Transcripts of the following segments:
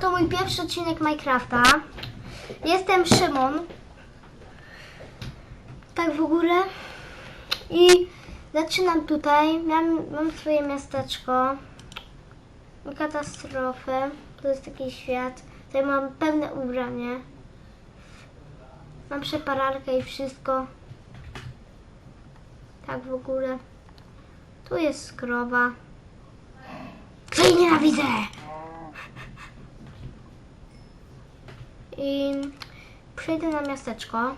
to mój pierwszy odcinek Minecrafta. Jestem Szymon. Tak w ogóle. I zaczynam tutaj. Mam, mam swoje miasteczko. Katastrofę. To jest taki świat. Tutaj mam pewne ubranie. Mam przepararkę i wszystko. Tak w ogóle. Tu jest skrowa. Której nienawidzę! I przejdę na miasteczko.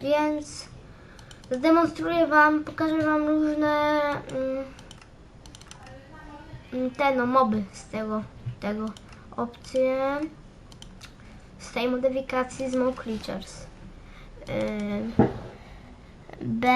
Więc zdemonstruję Wam, pokażę Wam różne mm, te no moby z tego, tego opcje z tej modyfikacji z Smoke Creatures. Ee, B.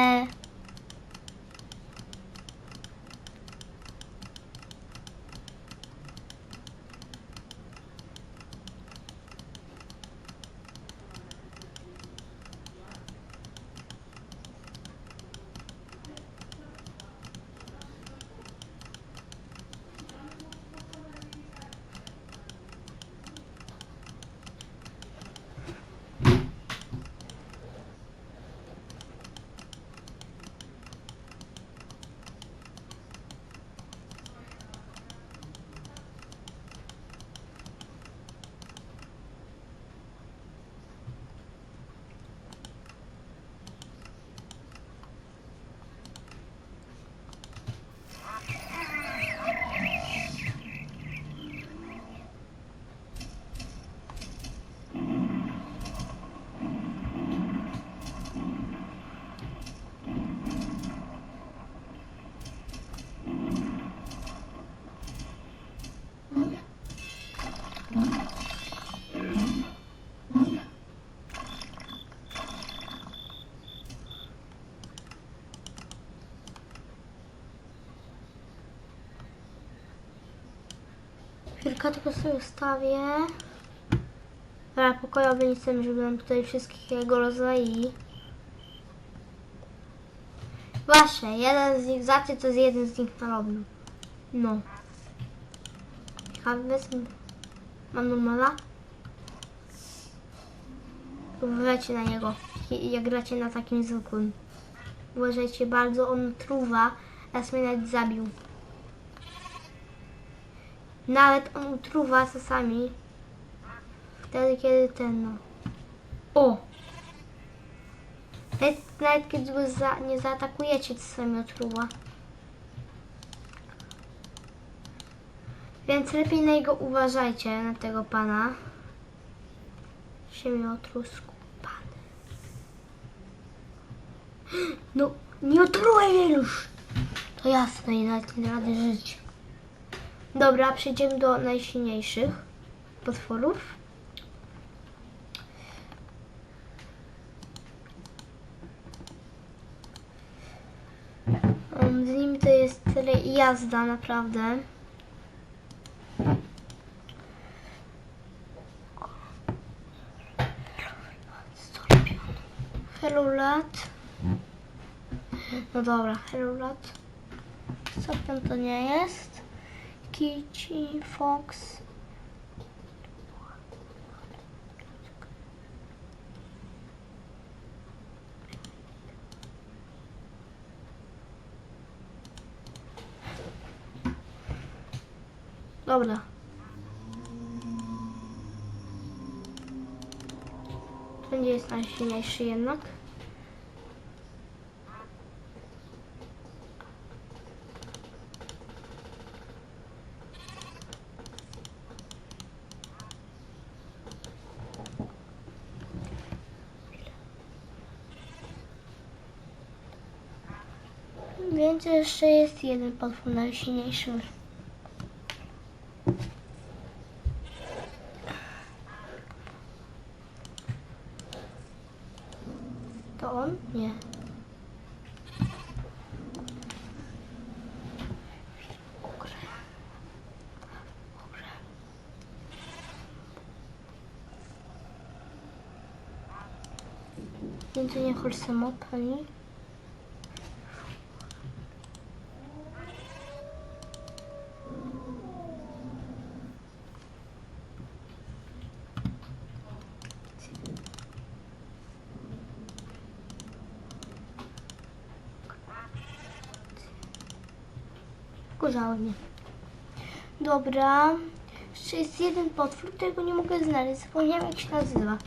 Chwilkę tylko sobie ustawię. Dobra, pokojowy chcę, żeby nam tutaj wszystkich jego rozwalili. Właśnie, jeden z nich, zobaczcie co z jeden z nich narobił. No. Ciekawe, wezmę. Mam normala? Uważajcie na niego, jak gracie na takim zwykłym. Uważajcie bardzo, on truwa, raz mnie nawet zabił. Nawet on utruwa czasami. Wtedy, kiedy ten no. O! Nawet, nawet kiedy go za, nie zaatakujecie, czasami otruwa. Więc lepiej na niego uważajcie, na tego pana. Się mi otruł skupany. No, nie otrułem już! To jasne i nawet nie rady żyć. Dobra, przejdziemy do najsilniejszych potworów. Um, Z nimi to jest jazda, naprawdę. Hello Lat. No dobra, Hello Lat. Stopion to nie jest. Kici, Fox. Dobra. Będzie jest najsilniejszy jednak. Więc jeszcze jest jeden potwór najsilniejszy. To on? Nie. Jedzenie holsemopani. Wkurzały mnie. Dobra. Jeszcze jest jeden potwór, którego nie mogę znaleźć. Zapomniałam jak się nazywa.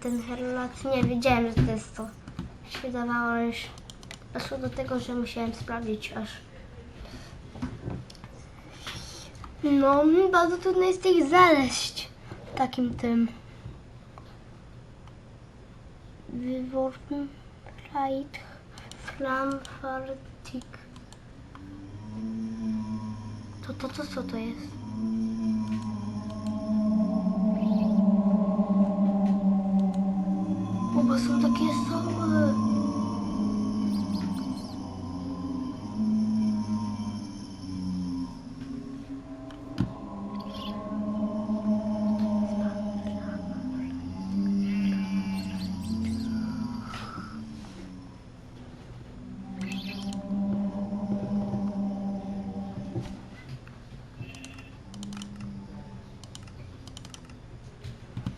Ten herlat. Nie wiedziałem, że to jest to. Się wydawało, ale już doszło do tego, że musiałem sprawdzić aż. No, bardzo trudno jest ich znaleźć. W takim tym. Wyworn Flight Flamfartik. To, to, to, co to jest? Oba są takie same.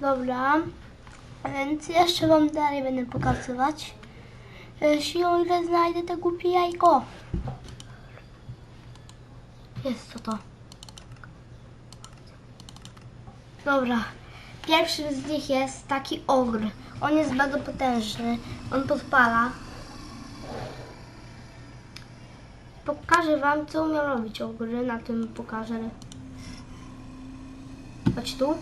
Dobra, więc jeszcze wam dalej będę pokazywać. Jeśli o ile znajdę to głupie jajko. Jest co to. Dobra, pierwszy z nich jest taki ogr. On jest bardzo potężny. On podpala. Pokażę wam, co umiał robić ogry. Na tym pokażę. Chodź tu.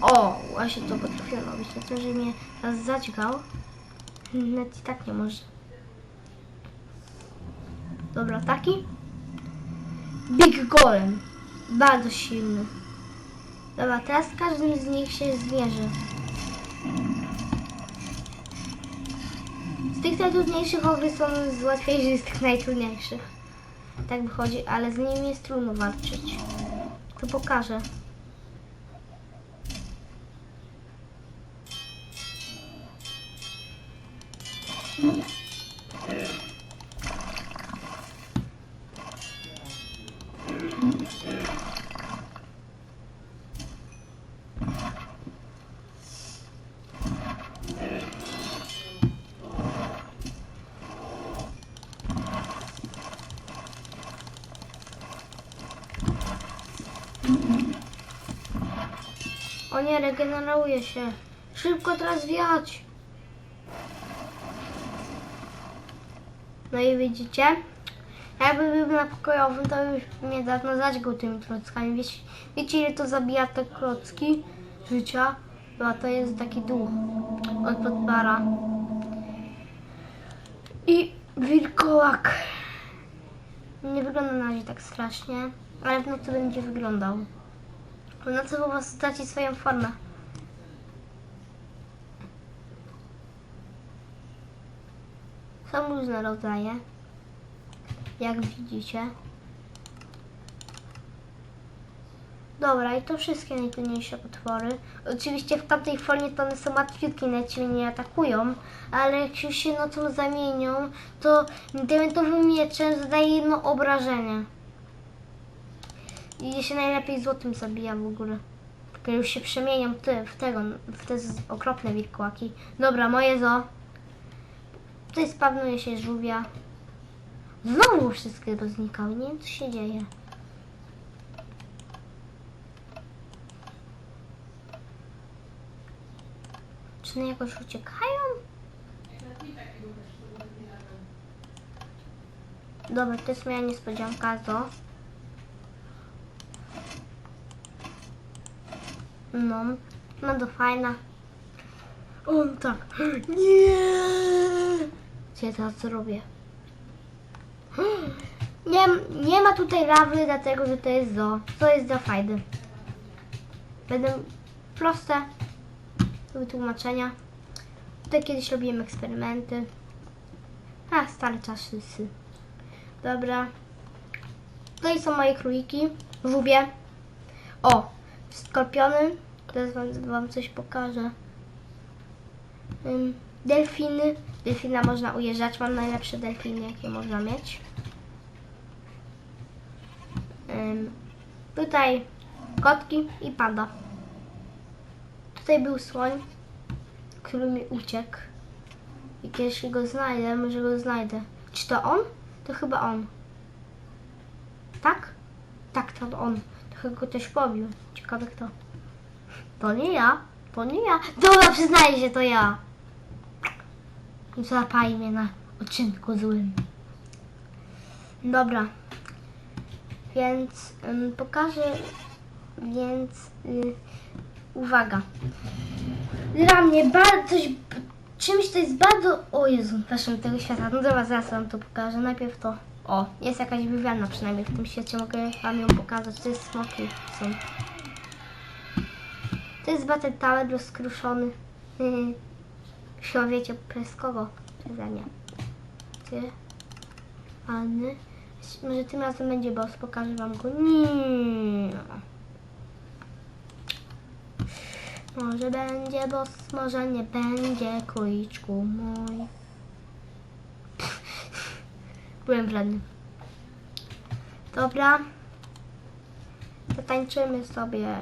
O, właśnie to potrafię robić. Na tym, że mnie raz zadźgał. Nawet i tak nie może. Dobra, taki. Big Golem. Bardzo silny. Dobra, teraz każdym z nich się zmierzy. Z tych najtrudniejszych ogry są z łatwiejszych z tych najtrudniejszych. Tak wychodzi, ale z nimi jest trudno walczyć. To pokażę. O nie, regeneruje się. Szybko teraz wiać. No i widzicie? Jakby był na pokojowym, to już mnie dawno zadźgał tymi klockami. Wiecie, wiecie ile to zabija te klocki życia? No to jest taki duch od podpara. I wilkołak. Nie wygląda na razie tak strasznie, ale w nocy będzie wyglądał. W nocy po prostu straci swoją formę. Są różne rodzaje, jak widzicie. Dobra, i to wszystkie najtrudniejsze potwory. Oczywiście w tamtej formie to one są łatwiutkie, nawet się nie atakują, ale jak już się nocą zamienią, to diamentowym mieczem zadaje jedno obrażenie. I się najlepiej złotym zabija w ogóle. Kiedy już się przemienią ty, w tego, w te okropne wilkołaki. Dobra, moje zo. Tutaj spawnuje się żółwia. Znowu wszystkie poznikały. Nie wiem co się dzieje. Czy one jakoś uciekają? Dobra, to jest moja niespodzianka, zo. No, no to fajna. On tak. Nie! Ja teraz zrobię? Nie, nie ma tutaj lawy, dlatego że to jest zo. To jest za fajne. Będą proste wytłumaczenia. Tutaj kiedyś robiłem eksperymenty. A, stare czasy. Dobra. Tutaj są moje króliki. Żubie. O, skorpiony. Teraz wam, wam coś pokażę. Ym, delfiny. Delfina można ujeżdżać. Mam najlepsze delfiny, jakie można mieć. Ym, tutaj kotki i panda. Tutaj był słoń, który mi uciekł. I kiedyś go znajdę, może go znajdę. Czy to on? To chyba on. Tak? Tak, to on. Trochę go ktoś pobił. Ciekawe kto. To nie ja. To nie ja. Dobra, przyznaję się, to ja. Złapaj mnie na odcinku złym. Dobra. Więc pokażę. Więc y, uwaga. Dla mnie bardzo coś. Czymś to jest bardzo. O Jezu, proszę tego świata. No dobra, zaraz wam to pokażę. Najpierw to. O, jest jakaś wywiadna przynajmniej w tym świecie. Mogę wam ją pokazać. To jest smoki są. To jest Battle Tower rozkruszony. Chyba wiecie przeze mnie. Ty. Anny. Może tym razem będzie boss. Pokażę wam go. Nie. Może będzie boss, może nie będzie króliczku mój. Byłem wredny. Dobra. Zatańczymy sobie.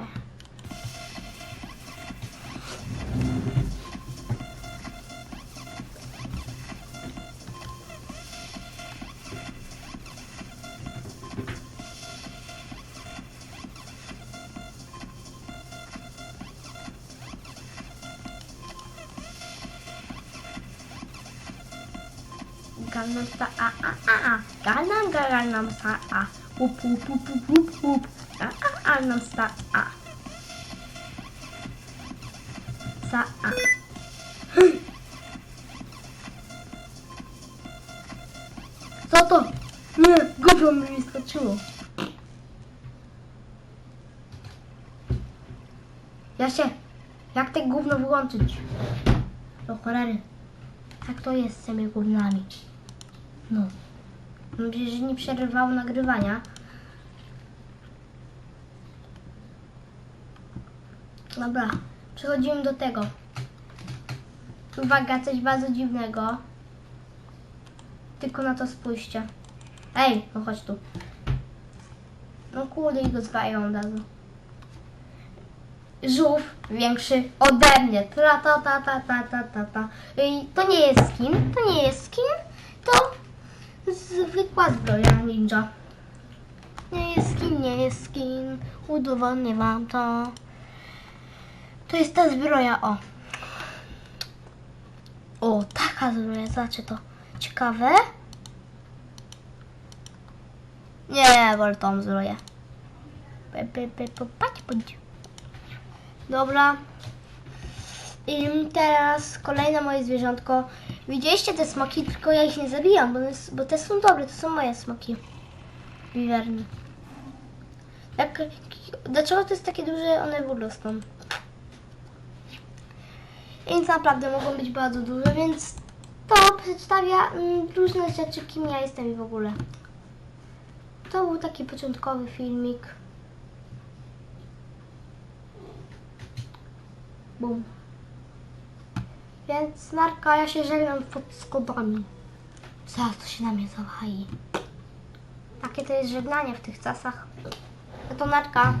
Style, a a a a, Gangnam Gangnam Style, a, whoop whoop whoop whoop whoop whoop, a a a, sa a. Co to? Nie, gówno mi skoczyło. Ja się, jak te gówno wyłączyć? Do cholery. Tak to jest z tymi gównami. No. Mam że nie przerywało nagrywania. Dobra, przechodzimy do tego. Uwaga, coś bardzo dziwnego. Tylko na to spójrzcie. Ej, no chodź tu. No kurde, i go zwają od razu. Żółw większy ode mnie. Ta ta ta ta ta ta ta. I to nie jest skin, to nie jest skin, to zwykła zbroja ninja. Nie jest skin, nie jest skin. Udowodnię wam to. To jest ta zbroja, o. O, taka zbroja, zobaczcie to. Ciekawe. Nie, wolę tą zbroję. Patrz, patrz. Dobra. I teraz kolejne moje zwierzątko. Widzieliście te smoki, tylko ja ich nie zabijam, bo, bo te są dobre, to są moje smoki. Wiwerny. Jak, dlaczego to jest takie duże, one w ogóle są. Więc naprawdę mogą być bardzo duże, więc to przedstawia mm, różne rzeczy, kim ja jestem w ogóle. To był taki początkowy filmik. Bum. Więc narka, ja się żegnam pod skodami. Zaraz to się na mnie zawai. Takie to jest żegnanie w tych czasach. No to narka.